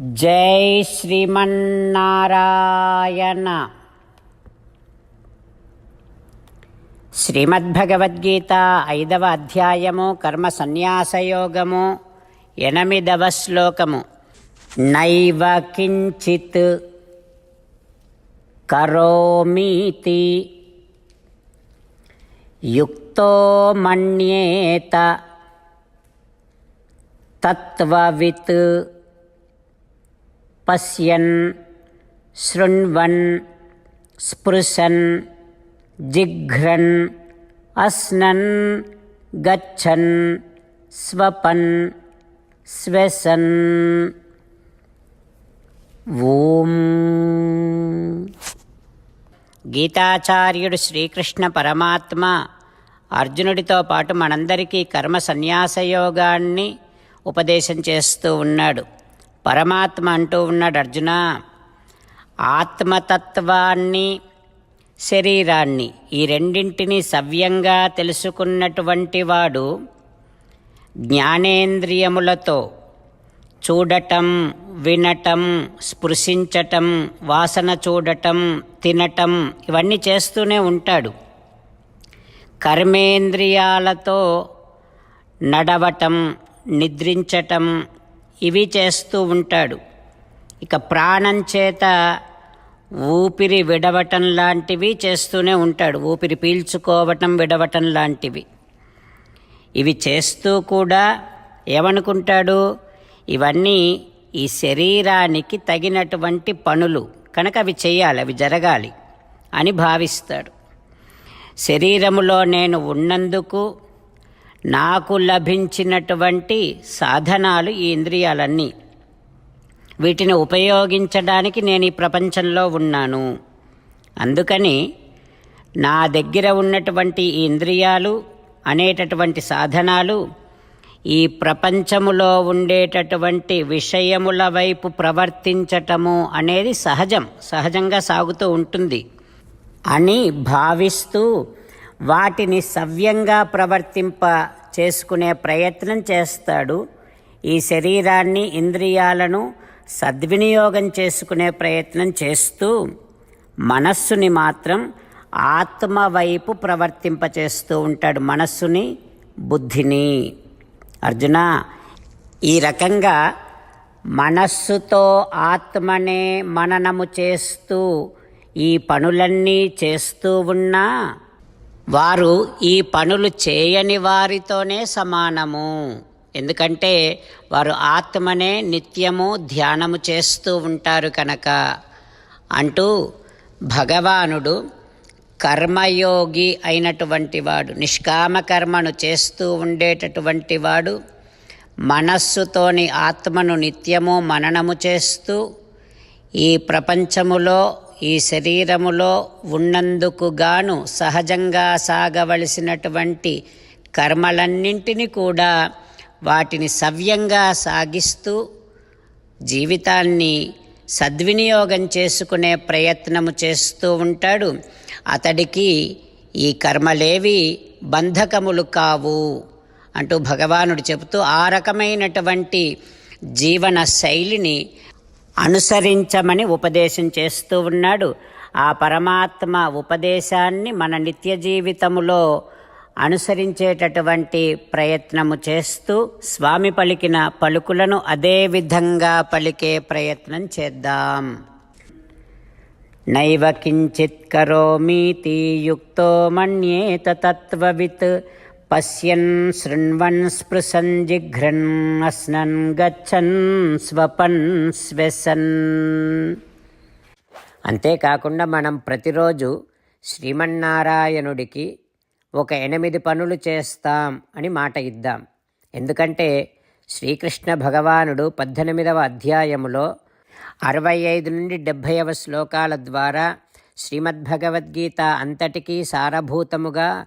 జై శ్రీమన్నారాయణ. శ్రీమద్భగవద్గీత ఐదవ అధ్యాయము కర్మ సన్యాసయోగము ఎనిమిదవ శ్లోకము. నైవ కించిత్ కరోమీతి యుక్తో మన్యేత తత్వవిత్ పశ్యన్ శృణ్వన్ స్పృశన్ జిఘ్రన్ అస్నన్ గచ్చన్ స్వపన్ స్వసన్. ఓం. గీతాచార్యుడు శ్రీకృష్ణ పరమాత్మ అర్జునుడితో పాటు మనందరికీ కర్మ సన్యాసయోగాన్ని ఉపదేశం చేస్తూ ఉన్నాడు. పరమాత్మ అంటూ ఉన్నాడు అర్జున. ఆత్మతత్వాన్ని శరీరాన్ని ఈ రెండింటిని సవ్యంగా తెలుసుకున్నటువంటి వాడు జ్ఞానేంద్రియములతో చూడటం వినటం స్పృశించటం వాసన చూడటం తినటం ఇవన్నీ చేస్తూనే ఉంటాడు. కర్మేంద్రియాలతో నడవటం నిద్రించటం ఇవి చేస్తూ ఉంటాడు. ఇక ప్రాణం చేత ఊపిరి విడవటం లాంటివి చేస్తూనే ఉంటాడు. ఊపిరి పీల్చుకోవటం విడవటం లాంటివి. ఇవి చేస్తూ కూడా ఏమనుకుంటాడు? ఇవన్నీ ఈ శరీరానికి తగినటువంటి పనులు. కనుక అవి చేయాలి అవి జరగాలి అని భావిస్తాడు. శరీరములో నేను ఉన్నందుకు నాకు లభించినటువంటి సాధనాలు ఈ ఇంద్రియాలన్నీ. వీటిని ఉపయోగించడానికి నేను ఈ ప్రపంచంలో ఉన్నాను. అందుకని నా దగ్గర ఉన్నటువంటి ఈ ఇంద్రియాలు అనేటటువంటి సాధనాలు ఈ ప్రపంచములో ఉండేటటువంటి విషయముల వైపు ప్రవర్తించటము అనేది సహజం సహజంగా సాగుతూ ఉంటుంది. అని భావిస్తూ వాటిని సవ్యంగా ప్రవర్తింప చేసుకునే ప్రయత్నం చేస్తాడు. ఈ శరీరాన్ని ఇంద్రియాలను సద్వినియోగం చేసుకునే ప్రయత్నం చేస్తూ మనస్సుని మాత్రం ఆత్మ వైపు ప్రవర్తింపచేస్తూ ఉంటాడు మనస్సుని బుద్ధిని. అర్జున ఈ రకంగా మనస్సుతో ఆత్మనే మననము చేస్తూ ఈ పనులన్నీ చేస్తూ ఉన్నా వారు ఈ పనులు చేయని వారితోనే సమానము. ఎందుకంటే వారు ఆత్మనే నిత్యము ధ్యానము చేస్తూ ఉంటారు కనుక. అంటూ భగవానుడు కర్మయోగి అయినటువంటి వాడు నిష్కామ కర్మను చేస్తూ ఉండేటటువంటి వాడు మనస్సుతోని ఆత్మను నిత్యము మననము చేస్తూ ఈ ప్రపంచములో ఈ శరీరములో ఉన్నందుకు గాను సహజంగా సాగవలసినటువంటి కర్మలన్నింటినీ కూడా వాటిని సవ్యంగా సాగిస్తూ జీవితాన్ని సద్వినియోగం చేసుకునే ప్రయత్నము చేస్తూ ఉంటాడు. అతడికి ఈ కర్మలేవి బంధకములు కావు అంటూ భగవానుడు చెబుతూ ఆ రకమైనటువంటి జీవన శైలిని అనుసరించమని ఉపదేశం చేస్తూ ఉన్నాడు. ఆ పరమాత్మ ఉపదేశాన్ని మన నిత్య జీవితములో అనుసరించేటటువంటి ప్రయత్నము చేస్తూ స్వామి పలికిన పలుకులను అదే విధంగా పలికే ప్రయత్నం చేద్దాం. నైవ కించిత్ కరోమీతి యుక్తో మన్యేత తత్వవిత్ పశ్యన్ శృణ్వన్ స్పృశన్ జిఘ్రన్ అస్నన్ గచ్చన్ స్వపన్ స్వెసన్ అంతేకాకుండా మనం ప్రతిరోజు శ్రీమన్నారాయణుడికి ఒక ఎనిమిది పనులు చేస్తాం అని మాట ఇద్దాం. ఎందుకంటే శ్రీకృష్ణ భగవానుడు పద్దెనిమిదవ అధ్యాయములో అరవై ఐదు నుండి డెబ్భైవ శ్లోకాల ద్వారా శ్రీమద్భగవద్గీత అంతటికీ సారభూతముగా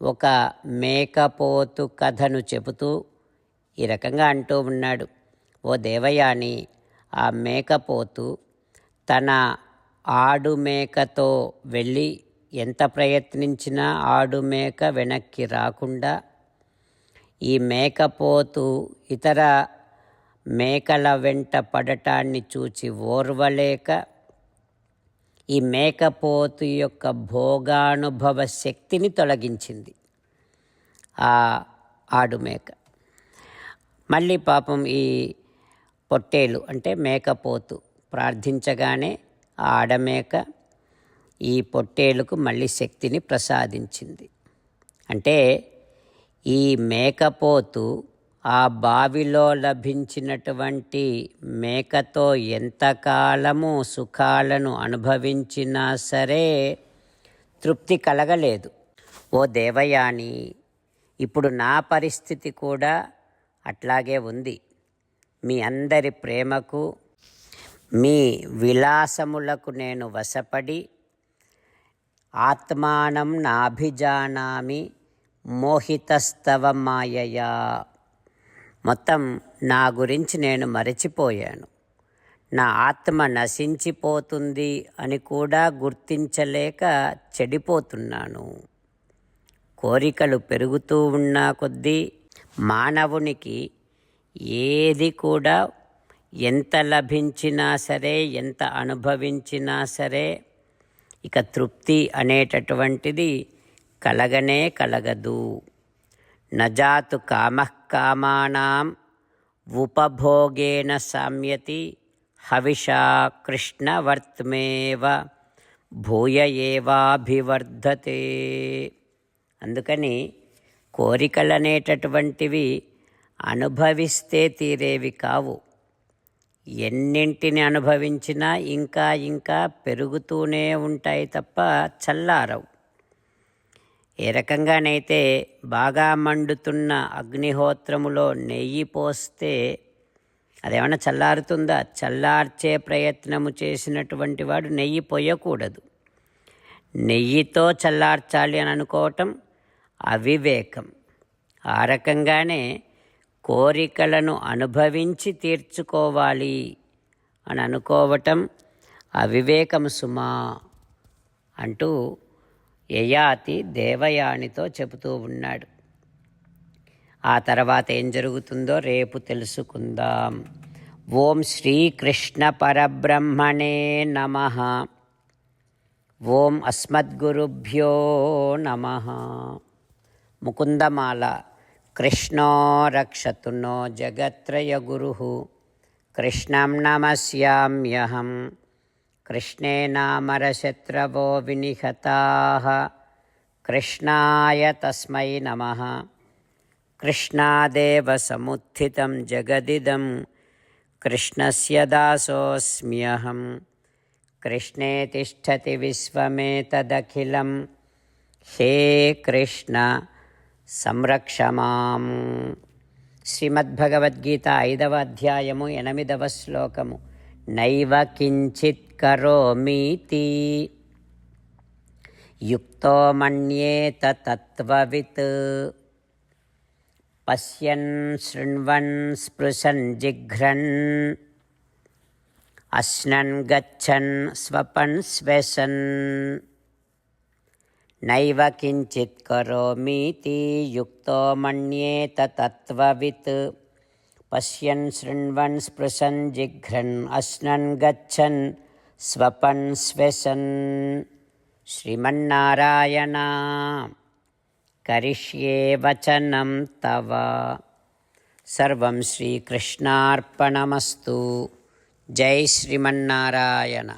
ఒక మేకపోతు కథను చెబుతూ ఈ రకంగా అంటూ ఉన్నాడు. ఓ దేవయాని ఆ మేకపోతు తన ఆడు మేకతో వెళ్ళి ఎంత ప్రయత్నించినా ఆడు మేక వెనక్కి రాకుండా ఈ మేకపోతు ఇతర మేకల వెంట పడటాన్ని చూచి ఓర్వలేక ఈ మేకపోతు యొక్క భోగానుభవ శక్తిని తొలగించింది. ఆ ఆడు మేక. మళ్ళీ పాపం ఈ పొట్టేలు అంటే మేకపోతు ప్రార్థించగానే ఆ ఆడమేక ఈ పొట్టేలుకు మళ్ళీ శక్తిని ప్రసాదించింది. అంటే ఈ మేకపోతు ఆ బావిలో లభించినటువంటి మేకతో ఎంతకాలము సుఖాలను అనుభవించినా సరే తృప్తి కలగలేదు. ఓ దేవయాని ఇప్పుడు నా పరిస్థితి కూడా అట్లాగే ఉంది. మీ అందరి ప్రేమకు మీ విలాసములకు నేను వశపడి ఆత్మానం నాభిజానామి మోహితస్తవ మాయయా. మొత్తం నా గురించి నేను మరచిపోయాను. నా ఆత్మ నశించిపోతుంది అని కూడా గుర్తించలేక చెడిపోతున్నాను. కోరికలు పెరుగుతూ ఉన్న కొద్దీ మానవునికి ఏది కూడా ఎంత లభించినా సరే ఎంత అనుభవించినా సరే ఇక తృప్తి అనేటటువంటిది కలగనే కలగదు. నజాతు కామః కామానాం ఉపభోగేన సామ్యతి హవిషా కృష్ణవర్త్మేవ భూయ ఏవాభివర్ధతే. అందుకని కోరికలనేటటువంటివి అనుభవిస్తే తీరేవి కావు. ఎన్నింటిని అనుభవించినా ఇంకా ఇంకా పెరుగుతూనే ఉంటాయి తప్ప చల్లారవు. ఏ రకంగానైతే బాగా మండుతున్న అగ్నిహోత్రములో నెయ్యి పోస్తే అదేమన్నా చల్లారుతుందా? చల్లార్చే ప్రయత్నము చేసినటువంటి వాడు నెయ్యి పోయకూడదు. నెయ్యితో చల్లార్చాలి అని అనుకోవటం అవివేకం. ఆ రకంగానే కోరికలను అనుభవించి తీర్చుకోవాలి అని అనుకోవటం అవివేకం సుమా అంటూ యయాతి దేవయానితో చెబుతూ ఉన్నాడు. ఆ తర్వాత ఏం జరుగుతుందో రేపు తెలుసుకుందాం. ఓం శ్రీకృష్ణ పరబ్రహ్మణే నమ. ఓం అస్మద్గురుభ్యో నమ. ముకుందమాల కృష్ణో రక్షతు నో జగత్రయ గురు. కృష్ణం నమస్యామ్యహం. కృష్ణే నామరశత్రవో వినిహతా కృష్ణాయ తస్మై నమ కృష్ణాదేవ సముత్థితం జగదిదం కృష్ణస్య దాసోऽస్మ్యహం కృష్ణే తిష్టతి విశ్వమేతదఖిలం హే కృష్ణ సంరక్ష మాం శ్రీమద్భగవద్గీత ఐదవ అధ్యాయము ఎనిమిదవ శ్లోకము. నైవ కించిత్ కరోమీతి యుక్తో మన్యేత తత్వవిత్. పశ్యన్ శృణ్వన్ స్పృశన్ జిఘ్రన్. అశ్నన్ గచ్చన్ స్వపన్ స్వెసన్ నైవ కించిత్ కరోమీతి యుక్తో మన్యేత తత్వవిత్. पश्यन् शृण्वन् स्पृशन् जिघ्रन् अश्नन् गच्छन् स्वपन् स्वसन् श्रीमन्नारायण। करिष्ये वचनं तव। सर्वं श्रीकृष्णार्पणमस्तु। जय श्रीमन्नारायण।